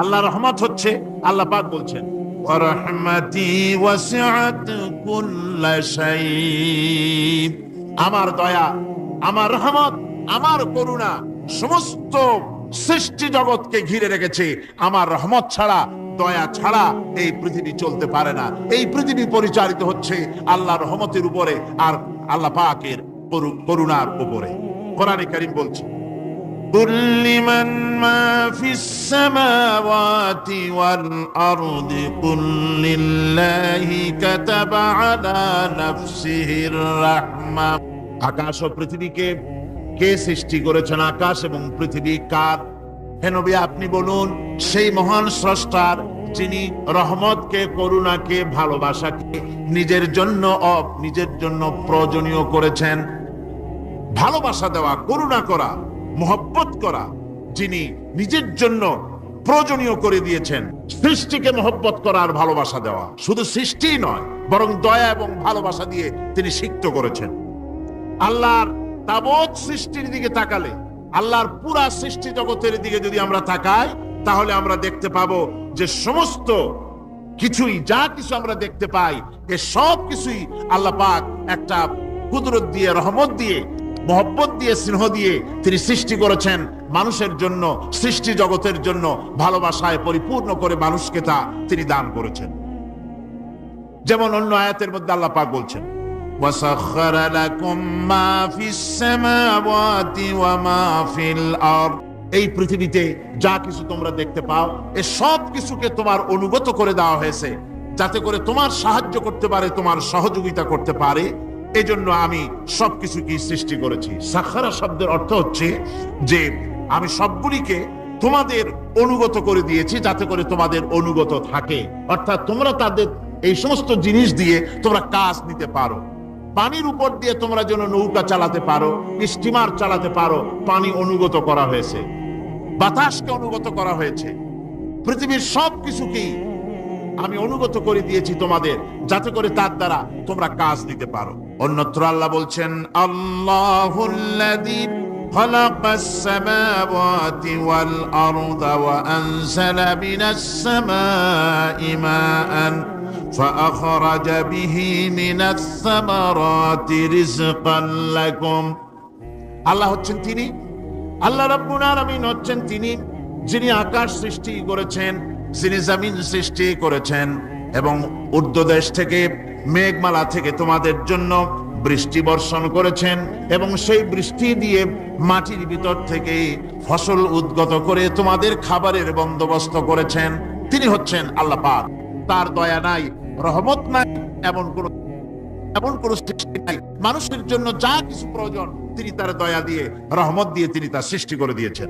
আল্লাহ রহমত হচ্ছে, আল্লাহ পাক বলছেন আমার দয়া, আমার রহমত, আমার করুণা সমস্ত সৃষ্টি জগৎকে ঘিরে রেখেছে। আমার রহমত ছাড়া, দয়া ছাড়া এই পৃথিবী চলতে পারে না। এই পৃথিবী পরিচালিত হচ্ছে আল্লাহ রহমতের উপরে আর আল্লাহ পাকের করুণার উপরে। কোরআনে কারিম বলছে قل لمن ما في السماوات والأرض قل لله كتب على نفسه الرحمة আকাশ ও পৃথিবীকে কে সৃষ্টি করেছেন আকাশ এবং পৃথিবী কার হে নবী আপনি বলুন সেই মহান স্রষ্টার যিনি রহমতকে করুণাকে ভালোবাসাকে নিজের জন্য অ- নিজের জন্য প্রয়োজনীয় করেছেন ভালোবাসা দেওয়া করুণা করা মোহব্বত করা, যিনি নিজের জন্য প্রয়োজনীয় করে দিয়েছেন। সৃষ্টিকে মহব্বত করার ভালোবাসা দেওয়া। শুধু সৃষ্টি নয়, বরং দয়া এবং ভালোবাসা দিয়ে তিনি সিক্ত করেছেন। আল্লাহর তাবৎ সৃষ্টির দিকে তাকালে, আল্লাহর পুরা সৃষ্টি জগতের দিকে যদি আমরা তাকাই, তাহলে আমরা দেখতে পাবো যে সমস্ত কিছুই, যা কিছু আমরা দেখতে পাই, এ সব কিছুই আল্লাহ পাক একটা কুদরত দিয়ে, রহমত দিয়ে মহব্বত দিয়ে স্নেহ দিয়ে তিনি সৃষ্টি করেছেন মানুষের জন্য সৃষ্টি জগতের জন্য ভালোবাসায় পরিপূর্ণ করে মানুষকে তা তিনি দান করেছেন যেমন অন্য আয়াতের মধ্যে আল্লাহ পাক বলছেন وسخر لكم ما في السماوات وما في الأرض এই পৃথিবীতে যা কিছু তোমরা দেখতে পাও এ সব কিছুকে তোমার অনুগত করে দেওয়া হয়েছে যাতে করে তোমার সাহায্য করতে পারে তোমার সহযোগিতা করতে পারে এজন্য আমি সবকিছুকে সৃষ্টি করেছি। সাখারা শব্দের অর্থ হচ্ছে যে আমি সবগুলিকে তোমাদের অনুগত করে দিয়েছি, যাতে করে তোমাদের অনুগত থাকে। অর্থাৎ তোমরা তাদের এই সমস্ত জিনিস দিয়ে তোমরা কাজ নিতে পারো। পানির উপর দিয়ে তোমরা যেন নৌকা চালাতে পারো, স্টিমার চালাতে পারো, পানি অনুগত করা হয়েছে। বাতাসকে অনুগত করা হয়েছে। পৃথিবীর সব কিছুকেই আমি অনুগত করে দিয়েছি তোমাদের যাতে করে তার দ্বারা তোমরা কাজ নিতে পারো অন্যত্র আল্লাহ বলছেন আল্লাহুল্লাযী خلق السماوات والأرض وأنزل من السماء ماء فأخرج به من الثمرات رزقا لكم আল্লাহ হচ্ছেন তিনি আল্লাহ রাব্বুল আলামিন হচ্ছেন তিনি যিনি আকাশ সৃষ্টি করেছেন যিনি জমিন সৃষ্টি করেছেন এবং উর্ধ্বদেশ থেকে মেঘমালা থেকে তোমাদের জন্য বৃষ্টি বর্ষণ করেছেন এবং সেই বৃষ্টি দিয়ে মাটির ভিতর থেকে ফসল উদ্গত করে তোমাদের খাবারের বন্দোবস্ত করেছেন। তিনি হচ্ছেন আল্লাহ পাক। তার দয়া নাই, রহমত নাই, এমন কোন এমন কোন সৃষ্টি নাই। মানুষের জন্য যা কিছু প্রয়োজন, তিনি তার দয়া দিয়ে, রহমত দিয়ে তিনি তা সৃষ্টি করে দিয়েছেন।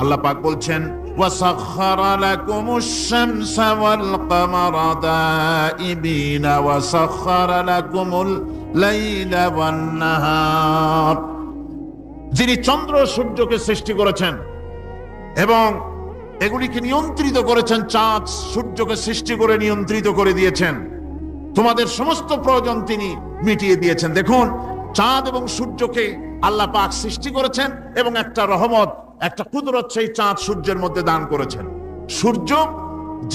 আল্লাহ পাক বলছেন وسخر لكم الشمس والقمر دائبين وسخر لكم الليل والنهار যিনি চন্দ্র ও সূর্যকে সৃষ্টি করেছেন এবং এগুলিকে নিয়ন্ত্রিত করেছেন চাঁদ সূর্যকে সৃষ্টি করে নিয়ন্ত্রিত করে দিয়েছেন তোমাদের সমস্ত প্রয়োজন তিনি মিটিয়ে দিয়েছেন দেখুন চাঁদ এবং সূর্যকে আল্লাহ পাক সৃষ্টি করেছেন এবং একটা রহমত একটা কুদরত সেই চাঁদ সূর্যের মধ্যে দান করেছেন। সূর্য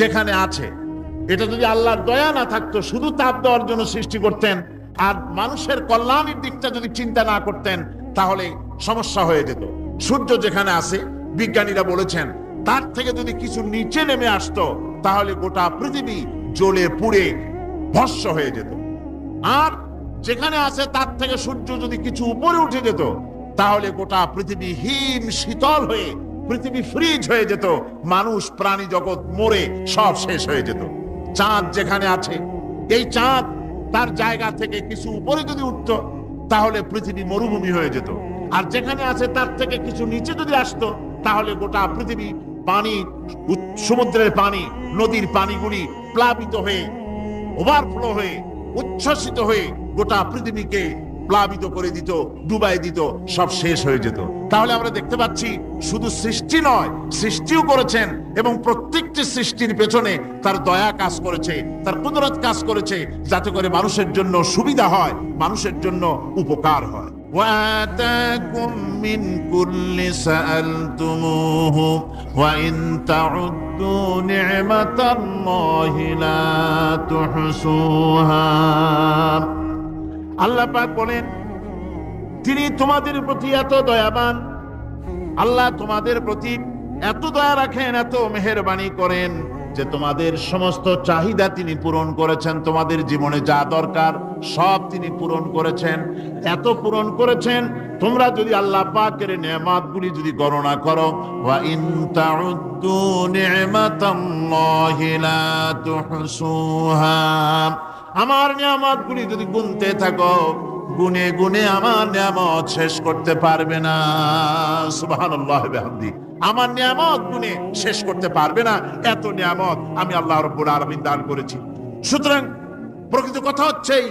যেখানে আছে, এটা যদি আল্লাহর দয়া না থাকতো, শুধু তাপ দেওয়ার জন্য সৃষ্টি করতেন আর মানুষের কল্যাণের দিকটা যদি চিন্তা না করতেন, তাহলে সমস্যা হয়ে যেত। সূর্য যেখানে আছে, বিজ্ঞানীরা বলেছেন, তার থেকে যদি কিছু নিচে নেমে আসতো, তাহলে গোটা পৃথিবী জ্বলে পুড়ে ভস্য হয়ে যেত। আর যেখানে আছে, তার থেকে সূর্য যদি কিছু উপরে উঠে যেত তাহলে গোটা পৃথিবী হিম শীতল হয়ে, পৃথিবী ফ্রিজ হয়ে যেত, মানুষ প্রাণী জগৎ মরে সব শেষ হয়ে যেত। চাঁদ যেখানে আছে, এই চাঁদ তার জায়গা থেকে কিছু উপরে যদি উঠত, তাহলে পৃথিবী মরুভূমি হয়ে যেত। আর যেখানে আছে তার থেকে কিছু নিচে যদি আসতো, তাহলে গোটা পৃথিবী পানি, সমুদ্রের পানি, নদীর পানিগুলি প্লাবিত হয়ে ওভারফ্লো হয়ে, উচ্ছ্বসিত হয়ে গোটা পৃথিবীকে প্লাবিত করে দিত ডুবাই দিত সব শেষ হয়ে যেত তাহলে আমরা দেখতে পাচ্ছি শুধু সৃষ্টি নয় সৃষ্টিও করেছেন এবং প্রত্যেকটি সৃষ্টির পেছনে তার দয়া কাজ করেছে তার কুদরত কাজ করেছে যাতে করে মানুষের জন্য সুবিধা হয় মানুষের জন্য উপকার হয় وآتاكم من كل سألتموه وإن تعدوا نعمة الله لا تحصوها আল্লাহ পাক বলেন, তিনি তোমাদের প্রতি এত দয়াবান। আল্লাহ তোমাদের প্রতি এত দয়া রাখেন, এত মেহেরবানি করেন যে তোমাদের সমস্ত চাহিদা তিনি পূরণ করেছেন। তোমাদের জীবনে যা দরকার সব তিনি পূরণ করেছেন। এত পূরণ করেছেন, তোমরা যদি আল্লাহ পাকের নেয়ামাতগুলি যদি গণনা করো, ওয়া ইন তাউদ্দু লা তুহসুহা। আমার নিয়ামতগুলি যদি গুনতে থাকো, গুনে গুনে আমার নিয়ামত শেষ করতে পারবে না। বিহামদি। আমার নিয়ামত গুনে শেষ করতে পারবে না, এত নিয়ামত আমি আল্লাহ রব্বুল আলামিন দান করেছি। সুতরাং প্রকৃত কথা হচ্ছেই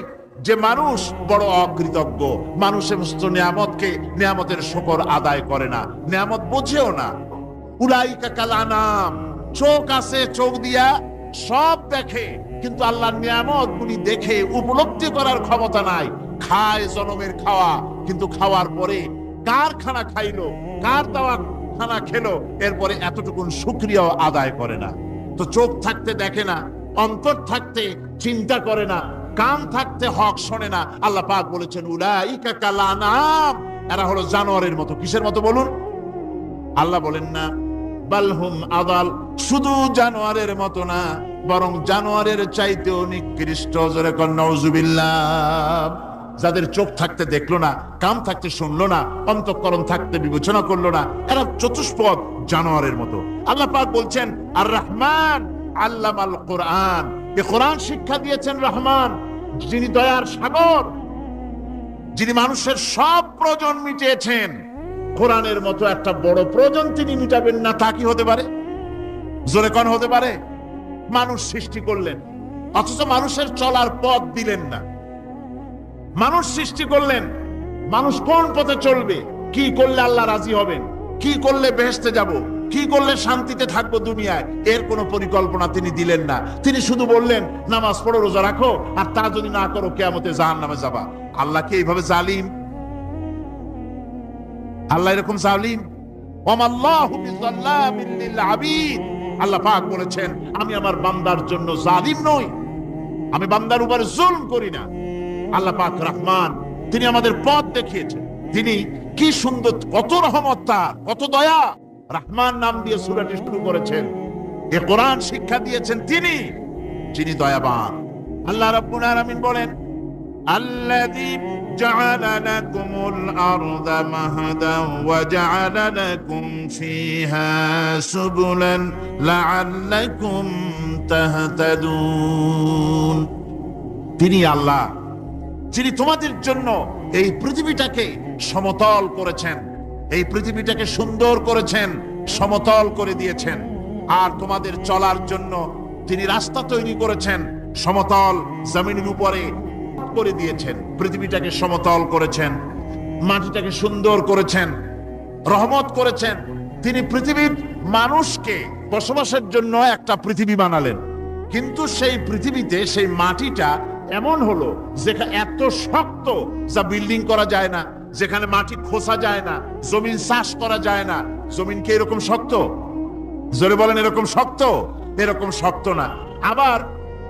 যে মানুষ বড় অকৃতজ্ঞ, মানুষ সমস্ত নিয়ামতকে, নিয়ামতের শকর আদায় করে না, নিয়ামত বোঝেও না। উলাইকা কালানাম চোখ আছে, চোখ দিয়া সব দেখে কিন্তু আল্লাহর নিয়ামত গুলি দেখে উপলব্ধি করার ক্ষমতা নাই। খায় জনমের খাওয়া, কিন্তু খাওয়ার পরে কার খানা খাইলো, কার দেওয়া খানা খেলো, এরপরে এতটুকুন সুক্রিয়াও আদায় করে না। তো চোখ থাকতে দেখে না, অন্তর থাকতে চিন্তা করে না, কান থাকতে হক শোনে না। আল্লাহ পাক বলেছেন, উলাইকা কালানাম এরা হলো জানোয়ারের মতো। কিসের মতো বলুন? আল্লাহ বলেন না বালহুম আদাল। শুধু জানোয়ারের মতো না, বরং জানোয়ারের চাইতেও নিকৃষ্ট যাদের চোখ থাকতে দেখল না, কান থাকতে শুনলো না, অন্তঃকরণ থাকতে বিবেচনা করল না, এরা চতুষ্পদ জানোয়ারের মতো। আল্লাহ পাক বলছেন আর রহমান আল্লাহ আল কোরআন। এ কোরআন শিক্ষা দিয়েছেন রহমান, যিনি দয়ার সাগর, যিনি মানুষের সব প্রয়োজন মিটিয়েছেন। কোরআনের মতো একটা বড় প্রয়োজন তিনি মিটাবেন না, তা কি হতে পারে? জোরে কন, হতে পারে? মানুষ সৃষ্টি করলেন, অথচ মানুষের চলার পথ দিলেন না। মানুষ সৃষ্টি করলেন, মানুষ কোন পথে চলবে? কি করলে আল্লাহ রাজি হবেন? কি করলে বেহেস্তে যাব? কি করলে শান্তিতে থাকব দুনিয়ায়? এর কোনো পরিকল্পনা তিনি দিলেন না। তিনি শুধু বললেন, নামাজ পড়ো, রোজা রাখো, আর তা যদি না করো, কেয়ামতে জাহান নামে যাবা। আল্লাহ কি এইভাবে জালিম? আল্লাহ এরকম জালিম। আল্লাহ পাক বলেছেন, আমি আমার বান্দার জন্য জালিম নই। আমি বান্দার জুলম করি না। আল্লাহ পাক রহমান, তিনি আমাদের পথ দেখিয়েছেন। তিনি কি সুন্দর, কত রহমত তার, কত দয়া। রহমান নাম দিয়ে সুরাটি শুরু করেছেন। এ কোরআন শিক্ষা দিয়েছেন তিনি, যিনি দয়াবান। আল্লাহ রাব্বুল আলামিন বলেন, আল্লাযী جعل لكم الأرض مهدا وجعل لكم فيها سبلا لعلكم تهتدون তিনি আল্লাহ যিনি তোমাদের জন্য এই পৃথিবীটাকে সমতল করেছেন এই পৃথিবীটাকে সুন্দর করেছেন সমতল করে দিয়েছেন আর তোমাদের চলার জন্য তিনি রাস্তা তৈরি করেছেন সমতল জমিনের উপরে করে দিয়েছেন, পৃথিবীটাকে সমতল করেছেন, মাটিটাকে সুন্দর করেছেন, রহমত করেছেন। তিনি পৃথিবীর মানুষকে বসবাসের জন্য একটা পৃথিবী বানালেন। কিন্তু সেই পৃথিবীতে সেই মাটিটা এমন হলো যেখানে এত শক্ত যা বিল্ডিং করা যায় না, যেখানে মাটি খোসা যায় না, জমিন চাষ করা যায় না। জমিন কি এরকম শক্ত? জোরে বলেন, এরকম শক্ত? এরকম শক্ত না। আবার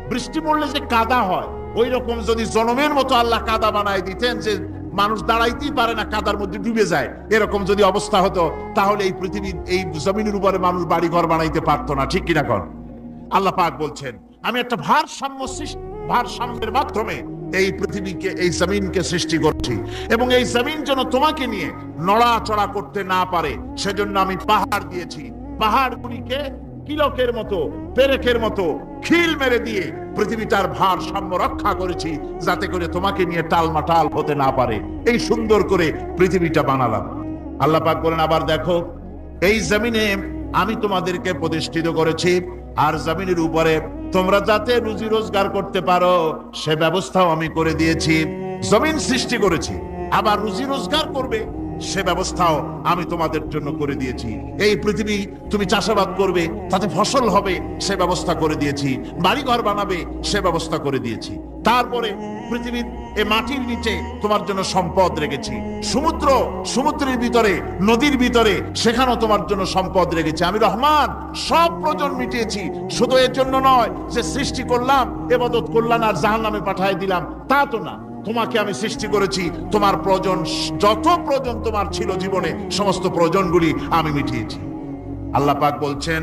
বৃষ্টি পড়লে যে কাদা হয় ওই রকম যদি জনমের মতো আল্লাহ কাদা বানায় দিতেন যে মানুষ দাঁড়াইতেই পারে না, কাদার মধ্যে ডুবে যায়, এরকম যদি অবস্থা হতো, তাহলে এই পৃথিবীর এই জমিনের উপরে মানুষ বাড়ি ঘর বানাইতে পারতো না, ঠিক কিনা কর আল্লাহ পাক বলছেন, আমি একটা ভারসাম্য ভারসাম্যের মাধ্যমে এই পৃথিবীকে, এই জমিনকে সৃষ্টি করছি এবং এই জমিন যেন তোমাকে নিয়ে নড়াচড়া করতে না পারে, সেজন্য আমি পাহাড় দিয়েছি। পাহাড়গুলিকে কিলকের মতো পেরেকের মতো খিল মেরে দিয়ে পৃথিবীটার ভারসাম্য রক্ষা করেছি, যাতে করে তোমাকে নিয়ে টালমাটাল হতে না পারে। এই সুন্দর করে পৃথিবীটা বানালাম। আল্লাহ পাক বলেন, আবার দেখো, এই জমিনে আমি তোমাদেরকে প্রতিষ্ঠিত করেছি, আর জমিনের উপরে তোমরা যাতে রুজি রোজগার করতে পারো, সে ব্যবস্থাও আমি করে দিয়েছি, জমিন সৃষ্টি করেছি। আবার রুজি রোজগার করবে সে ব্যবস্থাও আমি তোমাদের জন্য করে দিয়েছি। এই পৃথিবী তুমি চাষাবাদ করবে, তাতে ফসল হবে, সে ব্যবস্থা করে দিয়েছি। বাড়িঘর বানাবে, সে ব্যবস্থা করে দিয়েছি। তারপরে পৃথিবীর এ মাটির নিচে তোমার জন্য সম্পদ রেখেছি। সমুদ্র, সমুদ্রের ভিতরে, নদীর ভিতরে, সেখানেও তোমার জন্য সম্পদ রেখেছি। আমি রহমান, সব প্রয়োজন মিটিয়েছি। শুধু এর জন্য নয়, যে সৃষ্টি করলাম, এবাদত করলাম আর জাহান নামে পাঠাই দিলাম, তা তো না। তোমাকে আমি সৃষ্টি করেছি তোমার প্রয়োজন যত প্রয়োজন তোমার ছিল জীবনে সমস্ত প্রয়োজনগুলি আমি মিটিয়েছি আল্লাহ পাক বলছেন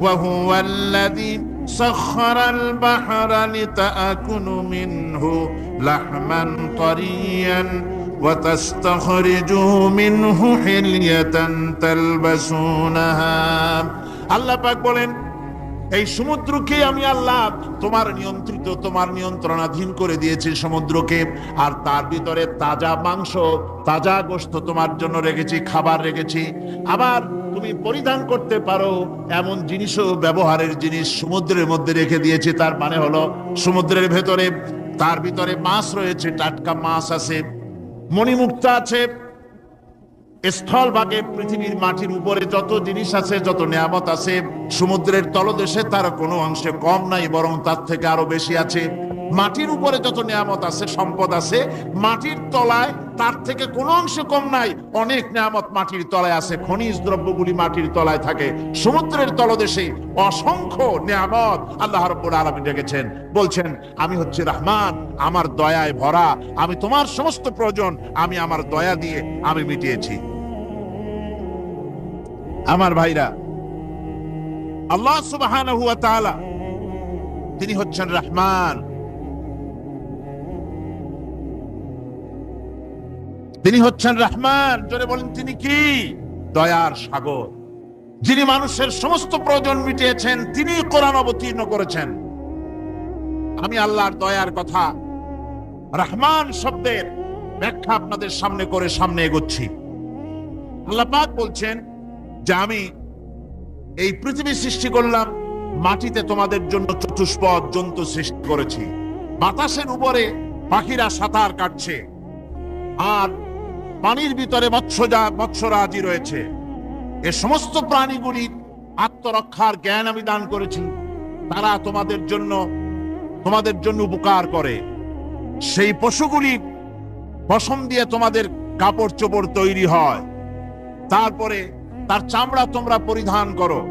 وهو الذي سخر البحر لتأكلوا منه لحما طريا وتستخرجوا منه حلية تلبسونها আল্লাহ পাক বলেন এই সমুদ্রকে আমি আল্লাহ তোমার নিয়ন্ত্রিত, তোমার নিয়ন্ত্রণাধীন করে দিয়েছি সমুদ্রকে, আর তার ভিতরে তাজা মাংস, তাজা গোস্ত তোমার জন্য রেখেছি, খাবার রেখেছি। আবার তুমি পরিধান করতে পারো এমন জিনিসও, ব্যবহারের জিনিস সমুদ্রের মধ্যে রেখে দিয়েছি। তার মানে হলো সমুদ্রের ভেতরে, তার ভিতরে মাছ রয়েছে, টাটকা মাছ আছে, মণিমুক্তা আছে স্থল ভাগে পৃথিবীর মাটির উপরে যত জিনিস আছে, যত নিয়ামত আছে, সমুদ্রের তলদেশে তার কোনো অংশে কম নাই, বরং তার থেকে আরও বেশি আছে। মাটির উপরে যত নিয়ামত আছে, সম্পদ আছে, মাটির তলায় তার থেকে কোনো অংশে কম নাই। অনেক নিয়ামত মাটির তলায় আছে, খনিজ দ্রব্যগুলি মাটির তলায় থাকে। সমুদ্রের তলদেশে অসংখ্য নিয়ামত আল্লাহ রব্বুল আলামিন রেখেছেন। বলছেন, আমি হচ্ছে রহমান, আমার দয়ায় ভরা, আমি তোমার সমস্ত প্রয়োজন, আমি আমার দয়া দিয়ে আমি মিটিয়েছি। আমার ভাইরা, আল্লাহ তাআলা, তিনি হচ্ছেন রহমান। তিনি হচ্ছেন রহমান। জোরে বলেন, তিনি কি? দয়ার সাগর। যিনি মানুষের সমস্ত প্রয়োজন মিটিয়েছেন, তিনি কোরআন অবতীর্ণ করেছেন। আমি আল্লাহর দয়ার কথা, রহমান শব্দের ব্যাখ্যা আপনাদের সামনে করে সামনে এগোচ্ছি। আল্লাহ বলছেন যে আমি এই পৃথিবী সৃষ্টি করলাম, মাটিতে তোমাদের জন্য চতুষ্পদ জন্তু সৃষ্টি করেছি। বাতাসের উপরে পাখিরা সাঁতার কাটছে। আর পানির ভিতরে মৎস্য মৎস্যরাজি রয়েছে। এ সমস্ত প্রাণীগুলি আত্মরক্ষার জ্ঞান আমি দান করেছি। তারা তোমাদের জন্য তোমাদের জন্য উপকার করে। সেই পশুগুলি পশম দিয়ে তোমাদের কাপড় চোপড় তৈরি হয়। তারপরে তার চামড়া তোমরা পরিধান করো।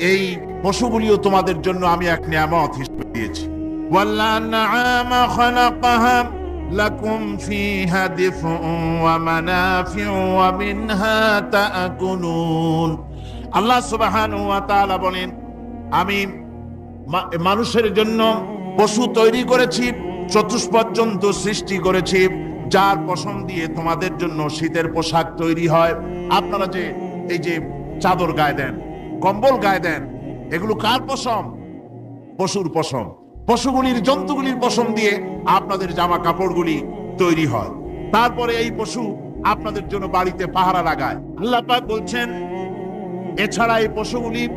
এই পশুগুলিও তোমাদের জন্য আমি এক নিয়ামত হিসেবে দিয়েছি। ওয়াল্লাহ لكم فيها دفء ومنافع ومنها تأكلون আল্লাহ সুবহানাহু ওয়া তাআলা বলেন আমি মা- মানুষের জন্য পশু তৈরি করেছি চতুষ্পদ জন্তু সৃষ্টি করেছি যার পশম দিয়ে তোমাদের জন্য শীতের পোশাক তৈরি হয় আপনারা যে এই যে চাদর গায়ে দেন কম্বল গায়ে দেন এগুলো কার পশম পশুর পশম পশুগুলির জন্তুগুলির পশম দিয়ে আপনাদের জামা কাপড়গুলি তৈরি হয়। তারপরে এই পশু আপনাদের জন্য বাড়িতে পাহারা লাগায়। আল্লাহ পাক বলছেন, এছাড়া এই পশুগুলি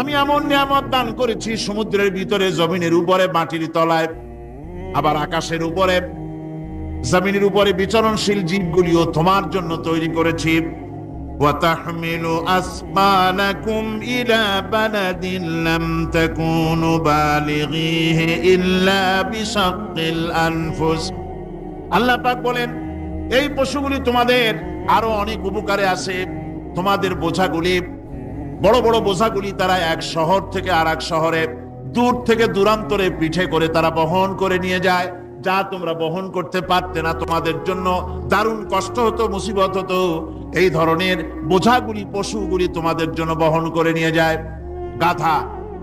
আমি এমন নিয়ামত দান করেছি, সমুদ্রের ভিতরে, জমিনের উপরে, মাটির তলায়, আবার আকাশের উপরে, জমিনের উপরে বিচরণশীল জীবগুলিও তোমার জন্য তৈরি করেছি। وتحمل أثقالكم إلى بلد لم تكونوا بالغيه إلا بشق الأنفس আল্লাহ পাক বলেন এই পশুগুলি তোমাদের আরো অনেক উপকারে আছে তোমাদের বোঝাগুলি বড় বড় বোঝাগুলি তারা এক শহর থেকে আর এক শহরে দূর থেকে দূরান্তরে পিঠে করে তারা বহন করে নিয়ে যায় যা তোমরা বহন করতে পারতে না তোমাদের জন্য দারুণ কষ্ট হতো মুসিবত হতো এই ধরনের বোঝাগুলি, পশুগুলি তোমাদের জন্য বহন করে নিয়ে যায়। গাধা,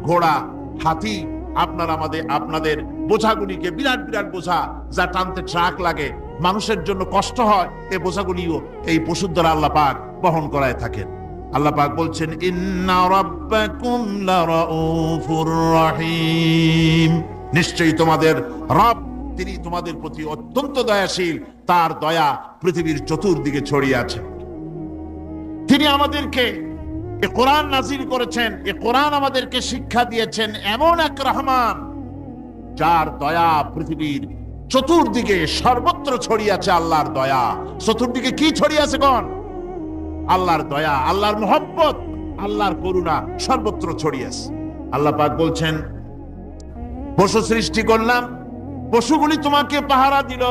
ঘোড়া, হাতি, আপনার আমাদের, আপনাদের বোঝাগুলিকে বিরাট বিরাট বোঝা যা টানতে ট্রাক লাগে। মানুষের জন্য কষ্ট হয় এই বোঝাগুলিও এই পশুর দ্বারা আল্লাহ পাক বহন করায় থাকেন। আল্লাহ পাক বলছেন নিশ্চয়ই তোমাদের রব, তিনি তোমাদের প্রতি অত্যন্ত দয়াশীল। তার দয়া পৃথিবীর চতুর্দিকে ছড়িয়ে আছে। তিনি আমাদেরকে এ কোরআন নাজির করেছেন, এ কোরআন আমাদেরকে শিক্ষা দিয়েছেন এমন এক রহমান, যার দয়া পৃথিবীর চতুর্দিকে সর্বত্র ছড়িয়ে আছে আল্লাহর দয়া। চতুর্দিকে কি ছড়িয়ে আছে কোন? আল্লাহর দয়া, আল্লাহর মোহব্বত, আল্লাহর করুণা সর্বত্র ছড়িয়ে আছে। আল্লাহ পাক বলছেন, পশু সৃষ্টি করলাম, পশুগুলি তোমাকে পাহারা দিল,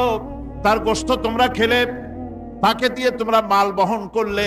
তার গোস্ত তোমরা খেলে, তাকে দিয়ে তোমরা মাল বহন করলে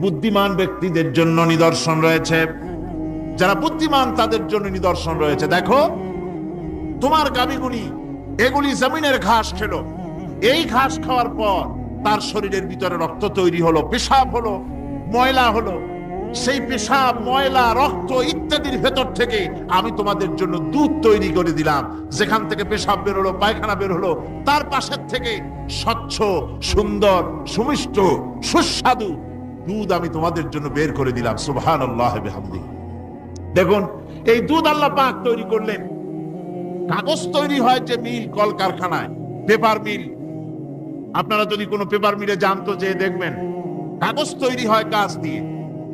বুদ্ধিমান ব্যক্তিদের জন্য নিদর্শন রয়েছে। যারা বুদ্ধিমান, তাদের জন্য নিদর্শন রয়েছে। দেখো, তোমার গাবিগুলি, এগুলি জমিনের ঘাস খেলো। এই ঘাস খাওয়ার পর তার শরীরের ভিতরে রক্ত তৈরি হলো, পেশাব হলো, ময়লা হলো। সেই পেশাব, ময়লা, রক্ত ইত্যাদির ভেতর থেকে আমি তোমাদের জন্য দুধ তৈরি করে দিলাম। যেখান থেকে পেশাব বের হলো, পায়খানা বের হলো, তার পাশের থেকে স্বচ্ছ, সুন্দর, সুমিষ্ট, সুস্বাদু দুধ আমি তোমাদের জন্য বের করে দিলাম সুবহান দেখুন, এই দুধ আল্লাহ পাক তৈরি করলেন। কাগজ তৈরি হয় যে মিল কলকারখানায়, পেপার মিল। আপনারা যদি কোনো পেপার মিলে জানতো যে দেখবেন, কাগজ তৈরি হয় গাছ দিয়ে।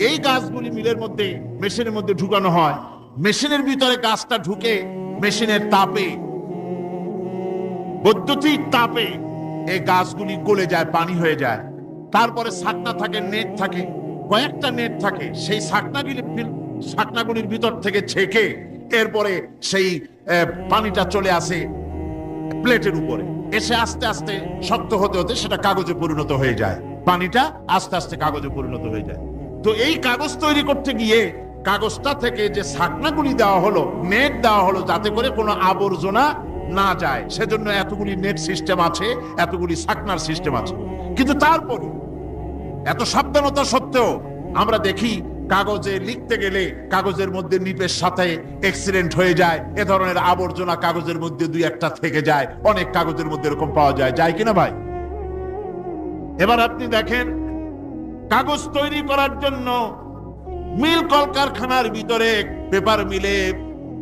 এই গাছগুলি মিলের মধ্যে, মেশিনের মধ্যে ঢুকানো হয়। মেশিনের ভিতরে গাছটা ঢুকে মেশিনের তাপে, বৈদ্যুতিক তাপে এই গাছগুলি গলে যায়, পানি হয়ে যায়। তারপরে শাকনা থাকে, নেট থাকে, কয়েকটা নেট থাকে, সেই শাকনাগুলি শাকনাগুলির ভিতর থেকে ছেঁকে এরপরে সেই পানিটা চলে আসে প্লেটের উপরে। এসে আস্তে আস্তে শক্ত হতে হতে সেটা কাগজে পরিণত হয়ে যায়। পানিটা আস্তে আস্তে কাগজে পরিণত হয়ে যায়। তো এই কাগজ তৈরি করতে গিয়ে কাগজটা থেকে যে ছাকনাগুলি দেওয়া হলো, নেট দেওয়া হলো, যাতে করে কোনো আবর্জনা না যায়। সেজন্য এতগুলি নেট সিস্টেম আছে, এতগুলি ছাকনার সিস্টেম আছে। কিন্তু তারপরে এত সাবধানতা সত্ত্বেও আমরা দেখি কাগজে লিখতে গেলে কাগজের মধ্যে নিপের সাথে অ্যাক্সিডেন্ট হয়ে যায়। এ ধরনের আবর্জনা কাগজের মধ্যে দুই একটা থেকে যায়। অনেক কাগজের মধ্যে এরকম পাওয়া যায়। যায় কিনা ভাই? এবার আপনি দেখেন, কাগজ তৈরি করার জন্য মিল কলকারখানার ভিতরে পেপার মিলে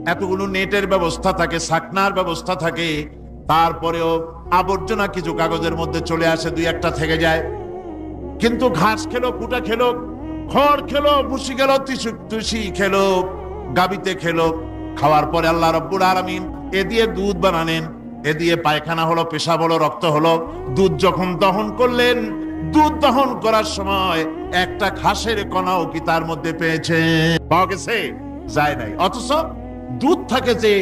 এতগুলো নেটের ব্যবস্থা থাকে সাকনার ব্যবস্থা থাকে। তারপরেও আবর্জনা কিছু কাগজের মধ্যে চলে আসে, দুই একটা থেকে যায়। কিন্তু ঘাস খেলো কুটা খেলো, খড় খেলো, ভুসি খেলো তুসি খেলো, গাবিতে খেলো। খাওয়ার পরে আল্লাহ রব্বুল আলামিন এ দিয়ে দুধ বানালেন। এ দিয়ে পায়খানা হলো, পেশাব হলো, রক্ত হলো। দুধ যখন দহন করলেন, দুধ দহন করার সময় একটা ঘাসের কণাও কি তার মধ্যে পেয়েছে? পাওয়া গেছে? যায় নাই। অথচ দুধ থাকে যে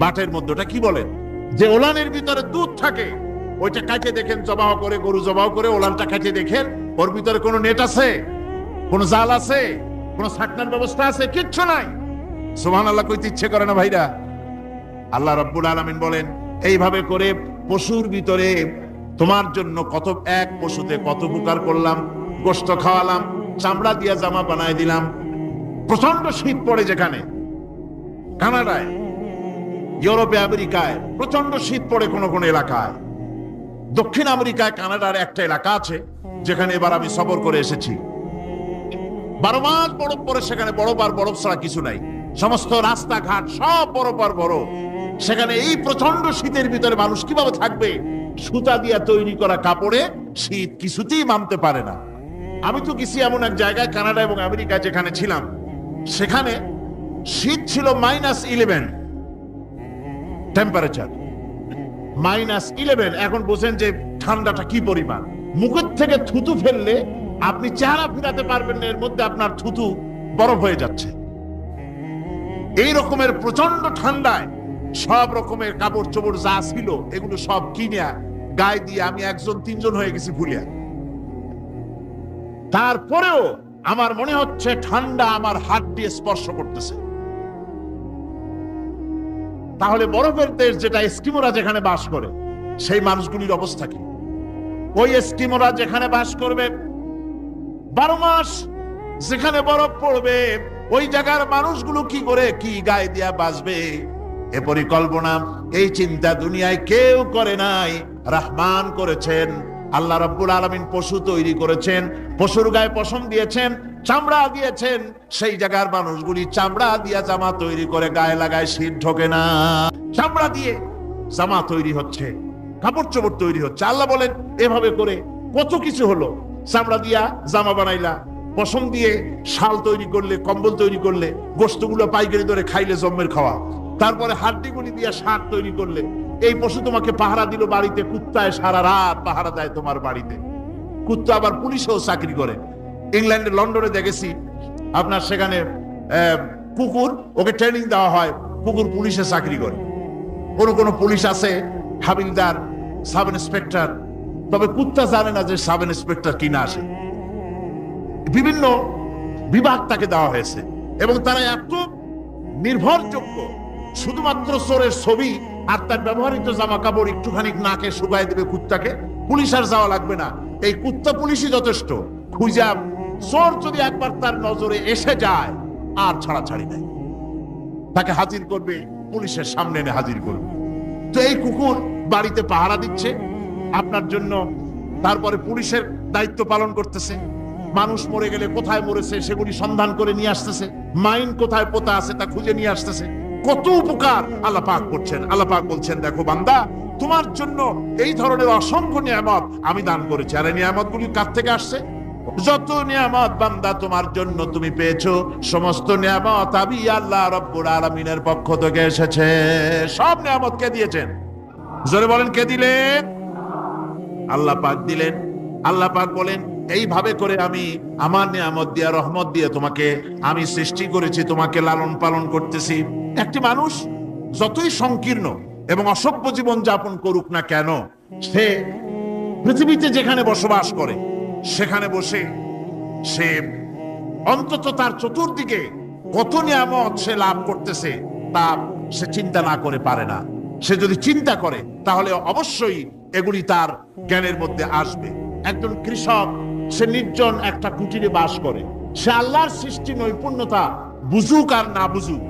বাটের মধ্যে, ওটা কি বলেন যে ওলানের ভিতরে দুধ থাকে ওইটা কাটে দেখেন জবাহ করে, গরু জবাহ করে, ওলানটা কাটে দেখেন, ওর ভিতরে কোনো নেট আছে? কোনো জাল আছে? কোনো ছাকনার ব্যবস্থা আছে? কিচ্ছু নাই। সুবহান আল্লাহ কইতে ইচ্ছে করে না ভাইরা। আল্লাহ রব্বুল আলামিন বলেন, এইভাবে করে পশুর ভিতরে তোমার জন্য কত, এক পশুতে কত উপকার করলাম গোস্ত খাওয়ালাম, চামড়া দিয়া জামা বানায় দিলাম প্রচণ্ড শীত পড়ে যেখানে, কানাডায়, ইউরোপে, আমেরিকায় প্রচণ্ড শীত পড়ে কোন কোন এলাকায়। দক্ষিণ আমেরিকায় কানাডার একটা এলাকা আছে, যেখানে এবার আমি সফর করে এসেছি। বারো মাস বরফ পরে সেখানে বরফ আর বরফ ছাড়া কিছু নাই। সমস্ত রাস্তাঘাট সব বরফ আর বরফ। সেখানে এই প্রচণ্ড শীতের ভিতরে মানুষ কীভাবে থাকবে? সুতা দিয়া তৈরি করা কাপড়ে শীত কিছুতেই মানতে পারে না। আমি তো গেছি এমন এক জায়গায়, কানাডা এবং আমেরিকা যেখানে ছিলাম। সেখানে শীত ছিল minus eleven temperature minus eleven এখন বোঝেন যে ঠান্ডাটা কি পরিমাণ? মুখের থেকে থুতু ফেললে আপনি চেহারা ফিরাতে পারবেন না, এর মধ্যে আপনার থুতু বরফ হয়ে যাচ্ছে। এই রকমের প্রচণ্ড ঠান্ডায় সব রকমের কাপড় চোপড় যা ছিল, এগুলো সব কিনে গায়ে দিয়ে আমি একজন, তিনজন হয়ে গেছি ভুলিয়া। তারপরেও আমার মনে হচ্ছে ঠান্ডা আমার হাত দিয়ে স্পর্শ করতেছে। তাহলে বরফের দেশ যেটা এস্কিমোরা যেখানে বাস করে, সেই মানুষগুলির অবস্থা কি? ওই এস্কিমোরা যেখানে বাস করবে, বারো মাস যেখানে বরফ পড়বে, ওই জায়গার মানুষগুলো কি করে কি গায়ে দিয়া বাঁচবে? এ পরিকল্পনা, এই চিন্তা দুনিয়ায় কেউ করে নাই। রহমান করেছেন, আল্লাহ রব্বুল আলমিন পশু তৈরি করেছেন, পশুর গায়ে পশম দিয়েছেন চামড়া দিয়েছেন, সেই জায়গার মানুষগুলি চামড়া দিয়া জামা তৈরি করে গায়ে লাগায় শীত ঢোকে না। চামড়া দিয়ে জামা তৈরি হচ্ছে, কাপড় চোপড় তৈরি হচ্ছে। আল্লাহ বলেন, এভাবে করে কত কিছু হলো। চামড়া দিয়া জামা বানাইলা, পশম দিয়ে শাল তৈরি করলে, কম্বল তৈরি করলে গোস্তগুলো পাইকারি ধরে খাইলে জম্মের খাওয়া। তারপরে হাড্ডিগুলি দিয়ে শাক তৈরি করলে, এই পশু তোমাকে পাহারা দিল বাড়িতে, কুত্তায় সারা রাত পাহারা দেয় তোমার বাড়িতে। কুত্তা আবার পুলিশেও চাকরি করে। ইংল্যান্ডে লন্ডনে দেখেছি। আপনার সেখানে কুকুর ওকে ট্রেনিং দেওয়া হয় কুকুর পুলিশে চাকরি করে। কোন কোন পুলিশ আছে, হাবিলদার, সাব ইন্সপেক্টর, তবে কুত্তা জানে না যে সাব ইন্সপেক্টর কিনা আসে। বিভিন্ন বিভাগ তাকে দেওয়া হয়েছে, এবং তারা এত নির্ভরযোগ্য, শুধুমাত্র চোরের ছবি আর তার ব্যবহৃত জামা কাপড় একটুখানি নাকে শুকায় দেবে কুত্তাকে, পুলিশ আর যাওয়া লাগবে না। এই কুত্তা পুলিশই যথেষ্ট। খুঁজা চোর যদি একবার তার নজরে এসে যায়, আর ছাড়াছাড়ি নাই। তাকে হাজির করবে, পুলিশের সামনে এনে হাজির করবে। তো এই কুকুর বাড়িতে পাহারা দিচ্ছে। আপনার জন্য তারপরে পুলিশের দায়িত্ব পালন করতেছে। মানুষ মরে গেলে কোথায় মরেছে, সেগুলি সন্ধান করে নিয়ে আসতেছে। মাইন কোথায় পোতা আছে তা খুঁজে নিয়ে আসতেছে। কত উপকার আল্লাহ পাক করছেন। আল্লাহ পাক বলছেন, দেখো বান্দা, তোমার জন্য এই ধরনের অসংখ্য নিয়ামত আমি দান করেছি। আর এই নিয়ামত গুলি কার থেকে আসছে? যত নিয়ামত বান্দা তোমার জন্য তুমি পেয়েছ, সমস্ত নিয়ামত আমি আল্লাহ রব্বুল আলমিনের পক্ষ থেকে এসেছে। সব নিয়ামত কে দিয়েছেন? জোরে বলেন, কে দিলেন? আল্লাহ পাক দিলেন। আল্লাহ পাক বলেন, এইভাবে করে আমি আমার নিয়ামত দিয়া, রহমত দিয়ে তোমাকে আমি সৃষ্টি করেছি, তোমাকে লালন পালন করতেছি। একটি মানুষ যতই সংকীর্ণ এবং অসভ্য জীবন যাপন করুক না কেন, সে পৃথিবীতে যেখানে বসবাস করে সেখানে বসে সে অন্তত তার চতুর্দিকে কত নিয়ামত সে লাভ করতেছে তা সে চিন্তা না করে পারে না। সে যদি চিন্তা করে, তাহলে অবশ্যই এগুলি তার জ্ঞানের মধ্যে আসবে। একজন কৃষক, সে নির্জন একটা কুটিরে বাস করে। সে আল্লাহর সৃষ্টি নৈপুণ্যতা বুঝুক আর না বুঝুক।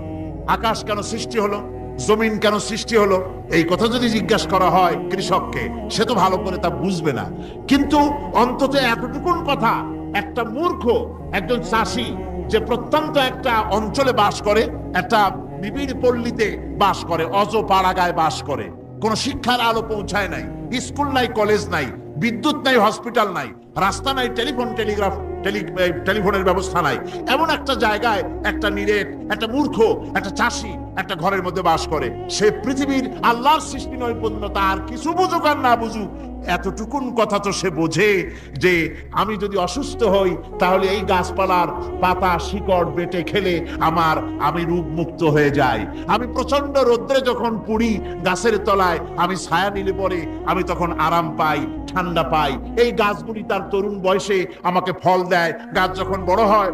আকাশ কেন সৃষ্টি হলো? জমিন কেন সৃষ্টি হলো? এই কথা যদি জিজ্ঞাসা করা হয় কৃষককে, সে তো ভালো করে তা বুঝবে না। কিন্তু অন্তত এতটুকুন কথা, একটা মূর্খ, একজন চাষি যে প্রত্যন্ত একটা অঞ্চলে বাস করে, একটা নিবিড় পল্লীতে বাস করে অজ পাড়াগায় বাস করে, কোনো শিক্ষার আলো পৌঁছায় নাই, স্কুল নাই, কলেজ নাই বিদ্যুৎ নাই, হসপিটাল নাই, রাস্তা নাই, টেলিফোন, টেলিগ্রাফ টেলিফোনের ব্যবস্থা নাই। এমন একটা জায়গায় একটা নিরেট, একটা মূর্খ, একটা চাষি একটা ঘরের মধ্যে বাস করে। সে পৃথিবীর আল্লাহর সৃষ্টি নৈপুণ্যতা আর কিছু বুঝুক আর না বুঝুক, এতটুকুন কথা তো সে বোঝে যে আমি যদি অসুস্থ হই, তাহলে এই গাছপালার পাতা, শিকড় বেটে খেলে আমার, আমি রূপ মুক্ত হয়ে যাই। আমি প্রচণ্ড রোদ্রে যখন পুড়ি গাছের তলায় আমি ছায়া নিলে পরে আমি তখন আরাম পাই। ঠান্ডা পাই এই গাছগুলি তার তরুণ বয়সে আমাকে ফল দেয়। গাছ যখন বড় হয়,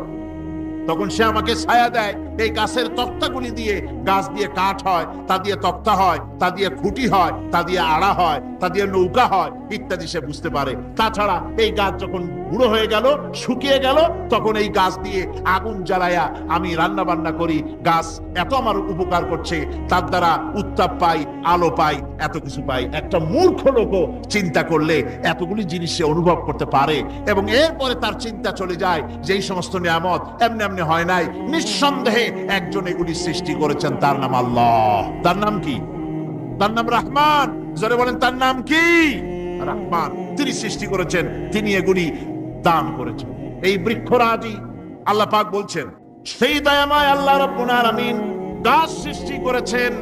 তখন সে আমাকে ছায়া দেয়। এই গাছের তক্তাগুলি দিয়ে গাছ দিয়ে কাঠ হয়, তা দিয়ে তক্তা হয়, তা দিয়ে খুঁটি হয়, তা দিয়ে আড়া হয়, তা দিয়ে নৌকা হয়, ইত্যাদি সে বুঝতে পারে। তাছাড়া এই গাছ যখন বুড়ো হয়ে গেল, শুকিয়ে গেল, তখন এই গাছ দিয়ে আগুন জ্বালায়া আমি রান্না বান্না করি। গাছ এত আমার উপকার করছে, তার দ্বারা উত্তাপ পাই, আলো পাই, এত কিছু পাই। একটা মূর্খ লোকও চিন্তা করলে এতগুলি জিনিস সে অনুভব করতে পারে এবং এরপরে তার চিন্তা চলে যায় যে এই সমস্ত নিয়ামত এমনি এমনি হয় নাই। নিঃসন্দেহে একজন এগুলি সৃষ্টি করেছেন, তার নাম আল্লাহ। তার নাম কি? তার নাম রহমান। জোরে বলেন, তার নাম কি? রহমান। তিনি সৃষ্টি করেছেন, তিনি এগুলি দান করেছেন এই বৃক্ষরাজি আল্লাহ পাক বলছেন, সেই দয়াময় আল্লাহ রব্বুল আলামিন গাছ সৃষ্টি করেছেন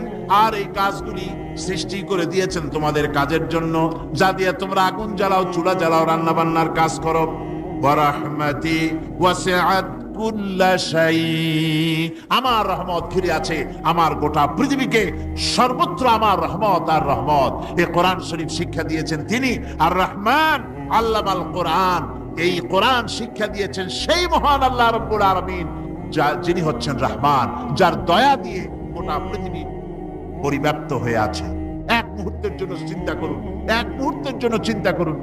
আর এই গাছগুলি সৃষ্টি করে দিয়েছেন তোমাদের কাজের জন্য। যা দিয়ে তোমরা আগুন জ্বালাও, চুলা জ্বালাও রান্না বান্নার কাজ করো। ওয়ারাহমাতি ওয়াসিআত আমার রহমত ঘিরে আছে আমার গোটা পৃথিবীকে। সর্বত্র আমার রহমত আর রহমত। এ কোরআন শরীফ শিক্ষা দিয়েছেন তিনি আর রহমান আল্লামাল কোরআন। এই কোরআন শিক্ষা দিয়েছেন সেই মহান আল্লাহ রব্বুল আলামিন, যা যিনি হচ্ছেন রহমান, যার দয়া দিয়ে গোটা পৃথিবী পরিব্যাপ্ত হয়ে আছে। এক মুহূর্তের জন্য চিন্তা করুন, এক মুহূর্তের জন্য চিন্তা করুন।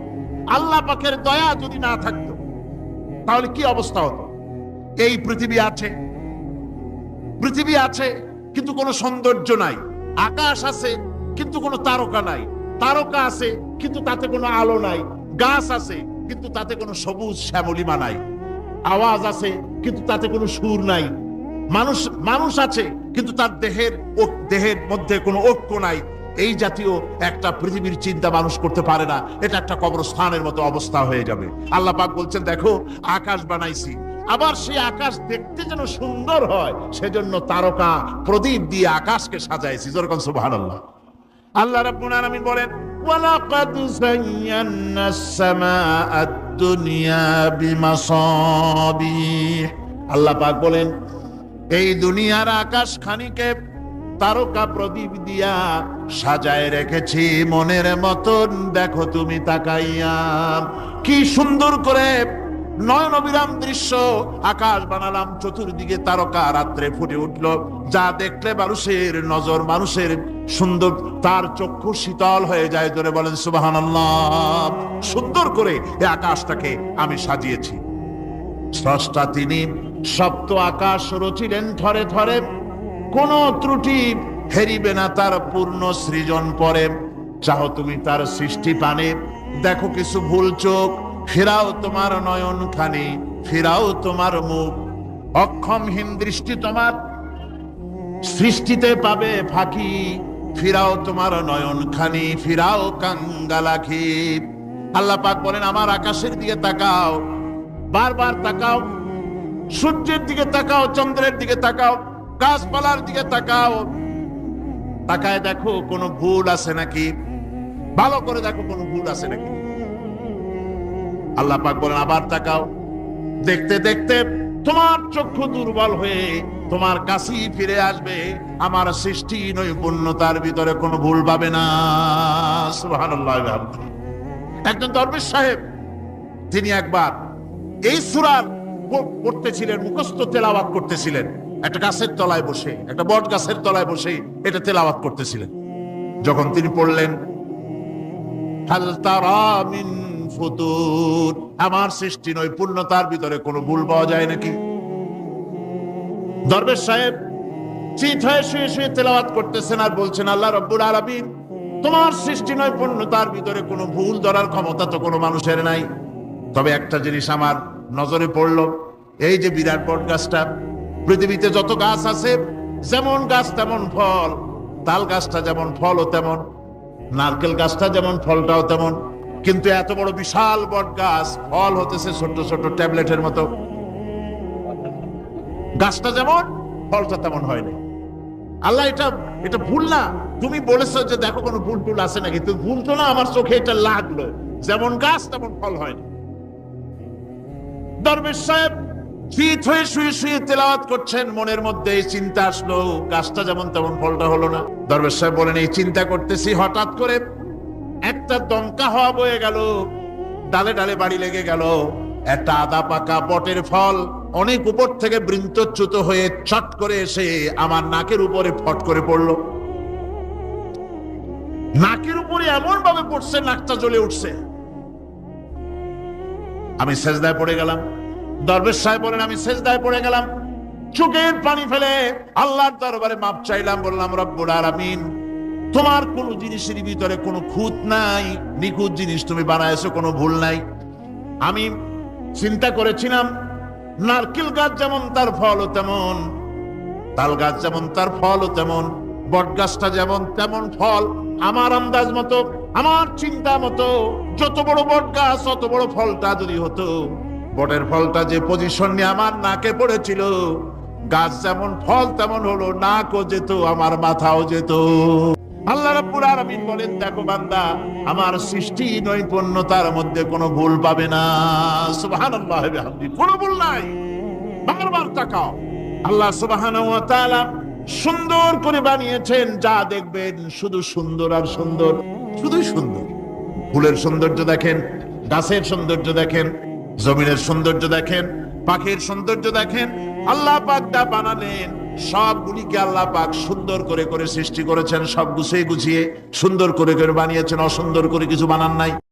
আল্লাহ পাকের দয়া যদি না থাকতো, তাহলে কি অবস্থা হতো? এই পৃথিবী আছে পৃথিবী আছে, কিন্তু কোনো সৌন্দর্য নাই। আকাশ আছে, কিন্তু কোনো তারকা নাই। তারকা আছে, কিন্তু তাতে কোনো আলো নাই। গাছ আছে কিন্তু তাতে কোনো সবুজ শ্যামলিমা নাই। আওয়াজ আছে, কিন্তু তাতে কোনো সুর নাই। মানুষ মানুষ আছে, কিন্তু তার দেহের দেহের মধ্যে কোনো ঐক্য নাই। এই জাতীয় একটা পৃথিবীর চিন্তা মানুষ করতে পারে না। এটা একটা কবরস্থানের মতো অবস্থা হয়ে যাবে। আল্লাহ পাক বলছেন, দেখো, আকাশ বানাইছি। আবার সেই আকাশ দেখতে যেন সুন্দর হয়, সেজন্য তারকা প্রদীপ দিয়ে আকাশকে সাজাইছি। যেরকম সুবহানাল্লাহ। আল্লাহ রাব্বুল আলামিন বলেন ওয়ালাকাদ زينا السماء الدنيا বিমাসাবিহ আল্লাহ পাক বলেন, এই দুনিয়ার আকাশ খানিকে তারকা প্রদীপ দিয়া সাজায় রেখেছি মনের মতন। দেখো তুমি তাকাইয়া, কি সুন্দর করে নয়ন অবিরাম দৃশ্য আকাশ বানালাম চতুর্দিকে তারকা রাত্রে ফুটে উঠল। যা দেখলে মানুষের নজর, মানুষের সুন্দর, তার চক্ষু শীতল হয়ে যায়। ধরে বলেন সুবাহান সুন্দর করে এই আকাশটাকে আমি সাজিয়েছি। স্রষ্টা তিনি সপ্ত আকাশ রচিলেন থরে থরে। কোন ত্রুটি হেরিবে না তার পূর্ণ সৃজন পরে। চাহ তুমি তার সৃষ্টি পানে। দেখো কিছু ভুল চোখ ফেরাও তোমার নয়ন খানি ফেরাও তোমার মুখ। অক্ষমহীন দৃষ্টি তোমার, সৃষ্টিতে পাবে ফাঁকি। ফিরাও তোমার নয়ন খানি ফিরাও কাঙ্গালাখি। আল্লাহ পাক বলেন, আমার আকাশের দিকে তাকাও, বারবার তাকাও, সূর্যের দিকে তাকাও, চন্দ্রের দিকে তাকাও, গাছপালার দিকে তাকাও। তাকায় দেখো কোনো ভুল আছে নাকি? ভালো করে দেখো কোনো ভুল আছে নাকি? আল্লাহ পাক বলেন, আবার তাকাও। দেখতে দেখতে তোমার চক্ষু দুর্বল হয়ে তোমার কাছেই ফিরে আসবে। আমার সৃষ্টি নৈপুণ্যতার ভিতরে কোনো ভুল পাবে না। সুবহানাল্লাহ একজন দরবেশ সাহেব, তিনি একবার এই সুরার পড়তেছিলেন, মুখস্থ তেলাওয়াত করতেছিলেন। একটা গাছের তলায় বসে, একটা বট গাছের তলায় বসে এটা তেলাওয়াত করতেছিলেন। যখন তিনি পড়লেন, হাল মিন ফুতুর। আমার সৃষ্টি নৈপুণ্যতার ভিতরে কোনো ভুল পাওয়া যায় নাকি? দরবেশ সাহেব চিত হয়ে শুয়ে শুয়ে তেলাওয়াত করতেছেন আর বলছেন, আল্লাহ রব্বুল আলামিন, তোমার সৃষ্টি নৈপুণ্যতার ভিতরে কোনো ভুল ধরার ক্ষমতা তো কোনো মানুষের নাই। তবে একটা জিনিস আমার নজরে পড়ল, এই যে বিরাট বট গাছটা, পৃথিবীতে যত গাছ আছে, যেমন গাছ তেমন ফল। তাল গাছটা যেমন ফলও তেমন, নারকেল গাছটা যেমন ফলটাও তেমন কিন্তু এত বড় বিশাল বট গাছ, ফল হতেছে ছোট ছোট ট্যাবলেটের মতো। গাছটা যেমন, ফলটা তেমন হয়নি আল্লাহ, এটা এটা ভুল না। তুমি বলেছ যে দেখো কোনো ভুল টুল আছে নাকি তুমি ভুল তো না, আমার চোখে এটা লাগল। যেমন গাছ, তেমন ফল হয়নি দরবেশ সাহেব চিত হয়ে শুয়ে শুয়ে তেলাওয়াত করছেন, মনের মধ্যে এই চিন্তা আসলো, গাছটা যেমন তেমন ফলটা হলো না। দরবেশ সাহেব বলেন, এই চিন্তা করতেছি হঠাৎ করে একটা দমকা হওয়া বয়ে গেল। ডালে ডালে বাড়ি লেগে গেল। একটা আদা পাকা বটের ফল অনেক উপর থেকে বৃন্তচ্যুত হয়ে চট করে এসে আমার নাকের উপরে ফট করে পড়ল। নাকের উপরে এমন ভাবে পড়ছে, নাকটা জ্বলে উঠছে। আমি সেজদায় পড়ে গেলাম। দরবেশ সাহেব বলেন, আমি সেজদায় পড়ে গেলাম। চোখের পানি ফেলে আল্লাহর দরবারে মাপ চাইলাম, বললাম, রব্বুল আলামিন তোমার কোন জিনিসের ভিতরে কোনো খুঁত নাই, নিখুঁত জিনিস তুমি বানাইছো কোনো ভুল নাই। আমি চিন্তা করেছিলাম, নারকেল গাছ যেমন তার ফলও তেমন, তাল গাছ যেমন তার ফলও তেমন, বট গাছটা যেমন তেমন ফল, আমার আন্দাজ মতো, আমার চিন্তা মতো, যত বড় বট গাছ অত বড় ফলটা যদি হতো, বটের ফলটা যে পজিশন নিয়ে আমার নাকে পড়েছিল, গাছ যেমন ফল তেমন হলো, নাকও যেত, আমার মাথাও যেত। আল্লাহ রাব্বুল আলামিন বলেন, দেখো বান্দা, আমার সৃষ্টি নৈপুণ্যতার মধ্যে কোনো ভুল পাবে না। সুবহানাল্লাহ, বিহামদি। কোনো ভুল নাই। বারবার তাকাও। আল্লাহ সুবহানাহু ওয়া তাআলা সুন্দর করে বানিয়েছেন, যা দেখবেন শুধু সুন্দর আর সুন্দর। শুধুই সুন্দর। ফুলের সৌন্দর্য দেখেন, গাছের সৌন্দর্য দেখেন, জমিনের সৌন্দর্য দেখেন, পাখির সৌন্দর্য দেখেন। আল্লাহ পাক যা বানালেন সবগুলিকে আল্লাহ পাক সুন্দর করে করে সৃষ্টি করেছেন সব গুছিয়ে গুছিয়ে সুন্দর করে করে বানিয়েছেন, অসুন্দর করে কিছু বানান নাই।